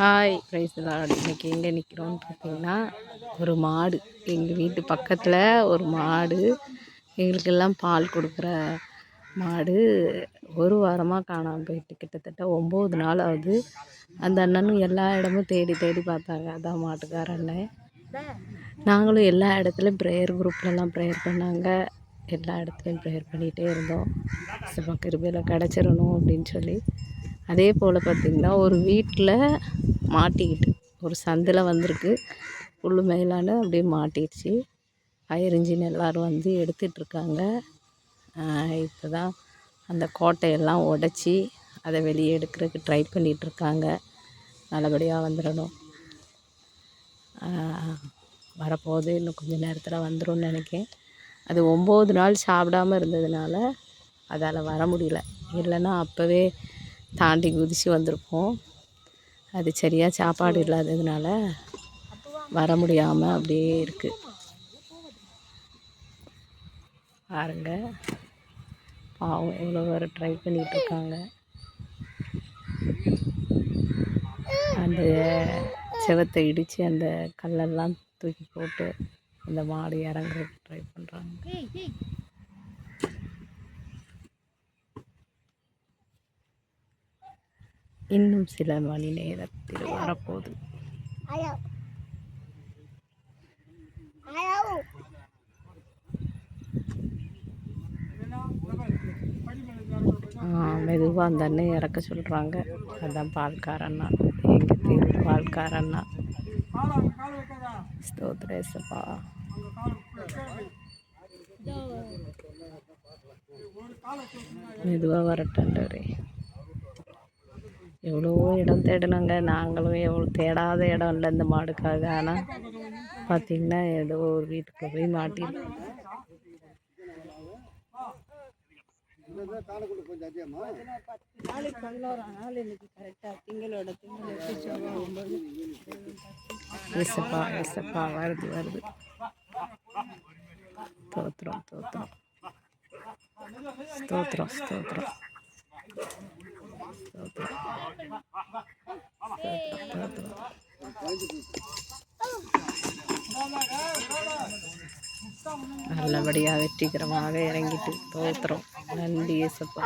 Hi price Lord இன்னைக்கு எங்கே நிற்கிறோன்னு பார்த்தீங்கன்னா ஒரு மாடு. எங்கள் வீட்டு பக்கத்தில் ஒரு மாடு. எங்களுக்கெல்லாம் பால் கொடுக்குற மாடு. ஒரு வாரமாக காணாமல் போயிட்டு கிட்டத்தட்ட ஒம்பது நாள் ஆகுது. அந்த அண்ணனும் எல்லா இடமும் தேடி தேடி பார்த்தாங்க. அதான் மாட்டுக்கார அண்ணன். நாங்களும் எல்லா இடத்துலையும் ப்ரேயர் குரூப்லலாம் ப்ரேயர் பண்ணாங்க. எல்லா இடத்துலையும் ப்ரேயர் பண்ணிகிட்டே இருந்தோம். சிவ கிருபையில் கிடச்சிடணும் அப்படின்னு சொல்லி. அதே போல் பார்த்திங்கன்னா ஒரு வீட்டில் மாட்டிக்கிட்டு ஒரு சந்தில் வந்திருக்கு. புல் மேலான அப்படியே மாட்டிடுச்சு. ஃபயர் இன்ஜின் எல்லோரும் வந்து எடுத்துகிட்ருக்காங்க இப்போ தான் அந்த கோட்டையெல்லாம் உடச்சி அதை வெளியே எடுக்கிறதுக்கு ட்ரை பண்ணிகிட்ருக்காங்க நல்லபடியாக வந்துடணும். வரப்போகுது. இன்னும் கொஞ்சம் நேரத்தில் வந்துடும் நினைக்கேன். அது ஒம்பது நாள் சாப்பிடாம இருந்ததுனால அதால் வர முடியல. இல்லைன்னா அப்போவே தாண்டி குதித்து வந்திருப்போம். அது சரியாக சாப்பாடு இல்லாததுனால வர முடியாமல் அப்படியே இருக்குது பாருங்க. பாவம் எவ்வளோ வேறு ட்ரை பண்ணிகிட்ருக்காங்க அந்த செவத்தை இடித்து அந்த கல்லெல்லாம் தூக்கி போட்டு அந்த மாடு இறங்குறதுக்கு ட்ரை பண்ணுறாங்க இன்னும் சில மணி நேரத்தில் வரப்போகுது. மெதுவாக அந்த அண்ணன் இறக்க சொல்கிறாங்க அதுதான் பால்காரண்ணா எங்கள் தெரு பால்காரண்ணா ஸ்தோத்ரேசப்பா மெதுவாக வரட்டன்றே எவ்வளோ இடம் தேடினோங்க. நாங்களும் எவ்வளோ தேடாத இடம் இல்லை இந்த மாடுக்காக. ஆனால் பார்த்திங்கன்னா ஏதோ ஒரு வீட்டுக்கு போய் மாட்டிடும் விசப்பா விசப்பா வருது வருது. தோத்துறோம் தோத்துறோம் ஸ்தோத்திரம் ஸ்தோத்திரம். நல்லபடியாக வெற்றிகரமாக இறங்கிட்டு தோத்துறோம் நன்றி ஏசப்பா.